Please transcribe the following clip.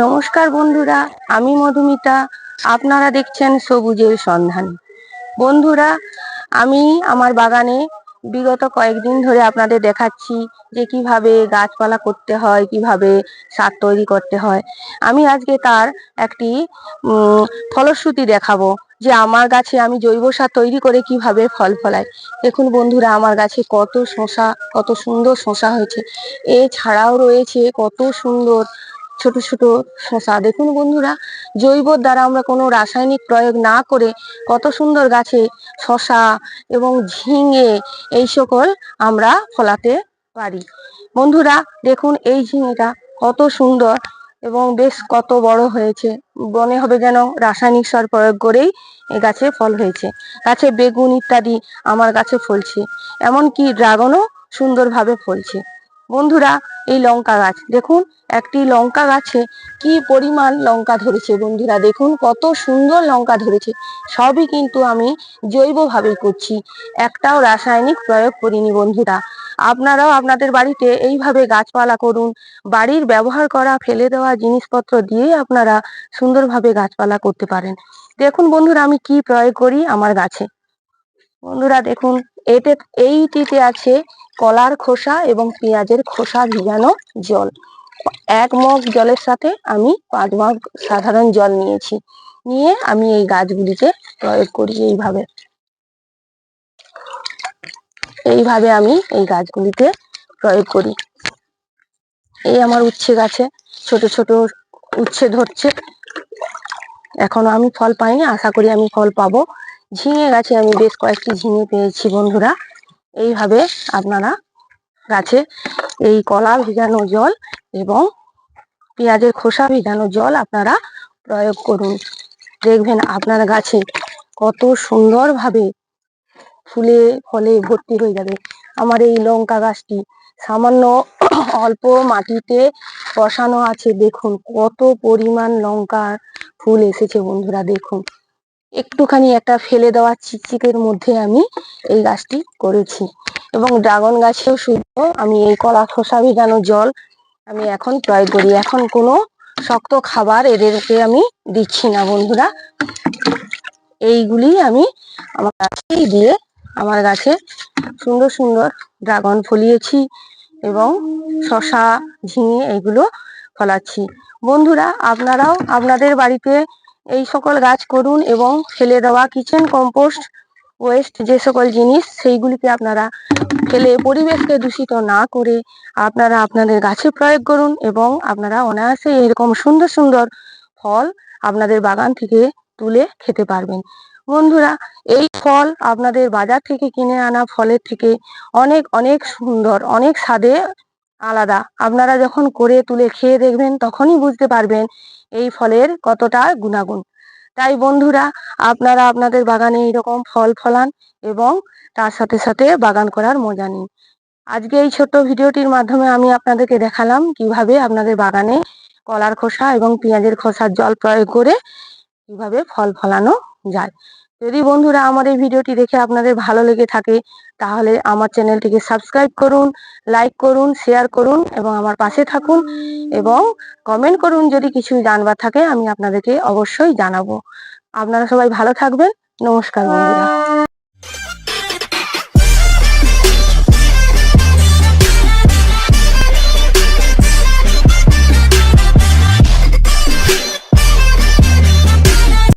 নমস্কার বন্ধুরা, আমি মধুমিতা। আপনারা দেখছেন সবুজের সন্ধান। বন্ধুরা, আমি আমার বাগানে বিগত কয়েকদিন ধরে আপনাদের দেখাচ্ছি যে কীভাবে গাছপালা করতে হয়, কীভাবে সার তৈরি করতে হয়। আমি আজকে তার একটি ফলশ্রুতি দেখাবো যে আমার গাছে আমি জৈব সার তৈরি করে কীভাবে ফল ফলাই দেখুন বন্ধুরা, আমার গাছে কত শশা কত সুন্দর শশা হয়েছে। এছাড়াও রয়েছে কত সুন্দর ছোট ছোট শশা। দেখুন বন্ধুরা জৈবর দ্বারা আমরা কোনো রাসায়নিক প্রয়োগ না করে কত সুন্দর গাছে শশা এবং ঝিঙে এই সকল আমরা ফলাতে পারি। বন্ধুরা, দেখুন এই ঝিঙেটা কত সুন্দর এবং বেশ কত বড় হয়েছে। মনে হবে যেন রাসায়নিক সার প্রয়োগ করেই এই গাছে ফল হয়েছে। গাছে বেগুন ইত্যাদি আমার গাছে ফলছে। এমনকি ড্রাগনও সুন্দরভাবে ফলছে। বন্ধুরা, এই লঙ্কা গাছ। দেখুন, একটি লঙ্কা গাছে কি পরিমাণ লঙ্কা ধরেছে বন্ধুরা। দেখুন, কত সুন্দর লঙ্কা ধরেছে। সবই কিন্তু আমি জৈবভাবেই করছি। একটাও রাসায়নিক প্রয়োগ করিনি বন্ধুরা। আপনারাও আপনাদের বাড়িতে এইভাবে গাছপালা করুন। বাড়ির ব্যবহার করা, ফেলে দেওয়া জিনিসপত্র দিয়ে আপনারা সুন্দরভাবে গাছপালা করতে পারেন। দেখুন বন্ধুরা, আমি কি প্রয়োগ করি আমার গাছে। বন্ধুরা, দেখুন, এতে, এইটিতে আছে কলার খোসা এবং পেঁয়াজের খোসা ভিজানো জল। এক মগ জলের সাথে আমি পাঁচ মগ সাধারণ জল নিয়েছি। নিয়ে আমি এই গাছগুলিতে প্রয়োগ করি এইভাবে। এইভাবে আমি এই গাছগুলিতে প্রয়োগ করি। এই আমার উচ্ছে গাছে, ছোট ছোট উচ্ছে ধরছে। এখনও আমি ফল পাইনি, আশা করি আমি ফল পাবো। ঝিঙে গাছে আমি বেশ কয়েকটি ঝিঙে পেয়েছি বন্ধুরা। এইভাবে আপনারা গাছে এই কলা ভিজানো জল এবং পেঁয়াজের খোসা ভিজানো জল আপনারা প্রয়োগ করুন। দেখবেন আপনার গাছে কত সুন্দরভাবে ফুলে ফলে ভর্তি হয়ে যাবে। আমার এই লঙ্কা গাছটি সামান্য অল্প মাটিতে বসানো আছে। দেখুন কত পরিমাণ লঙ্কার ফুল এসেছে বন্ধুরা, দেখুন। একটুখানি একটা ফেলে দেওয়া চিকচিকের মধ্যে আমি এই গাছটি করেছি। এবং ড্রাগন গাছেও শুধু আমি এই কলা খোসা ভেজানো জল আমি এখন প্রয়োগ করি। এখন কোনো শক্ত খাবার এদেরকে আমি দিচ্ছি না, বন্ধুরা। এইগুলি আমি আমার গাছেই দিয়ে আমার গাছে সুন্দর সুন্দর ড্রাগন ফলিয়েছি এবং শশা, ঝিঙে এগুলো ফলাচ্ছি। বন্ধুরা, আপনারাও আপনাদের বাড়িতে এই সকল গাছ করুন এবং ফেলে দেওয়া কিচেন কম্পোস্ট ওয়েস্ট যে সকল জিনিস, সেইগুলিকে আপনারা ফেলে পরিবেশকে দূষিত না করে আপনারা আপনাদের গাছে প্রয়োগ করুন এবং আপনারা অনায়াসে এরকম সুন্দর সুন্দর ফল আপনাদের বাগান থেকে তুলে খেতে পারবেন। বন্ধুরা, এই ফল আপনাদের বাজার থেকে কিনে আনা, ফলের থেকে অনেক অনেক সুন্দর, অনেক স্বাদে আলাদা। আপনারা যখন করে তুলে খেয়ে দেখবেন, তখনই বুঝতে পারবেন এই ফলের কতটা গুণাগুণ। তাই বন্ধুরা, আপনারা আপনাদের বাগানে এইরকম ফল ফলান এবং তার সাথে সাথে বাগান করার মজা নিন। আজকে এই ছোট্ট ভিডিওটির মাধ্যমে আমি আপনাদেরকে দেখালাম কীভাবে আপনাদের বাগানে কলার খোসা এবং পেঁয়াজের খোসার জল প্রয়োগ করে কীভাবে ফল ফলানো যায়। যদি বন্ধুরা আমার এই ভিডিওটি দেখে আপনাদের ভালো লেগে থাকে, তাহলে আমার চ্যানেলটিকে সাবস্ক্রাইব করুন, লাইক করুন, শেয়ার করুন এবং আমার পাশে থাকুন এবং কমেন্ট করুন যদি কিছু জানবার থাকে, আমি আপনাদেরকে অবশ্যই জানাব। আপনারা সবাই ভালো থাকবেন। নমস্কার বন্ধুরা।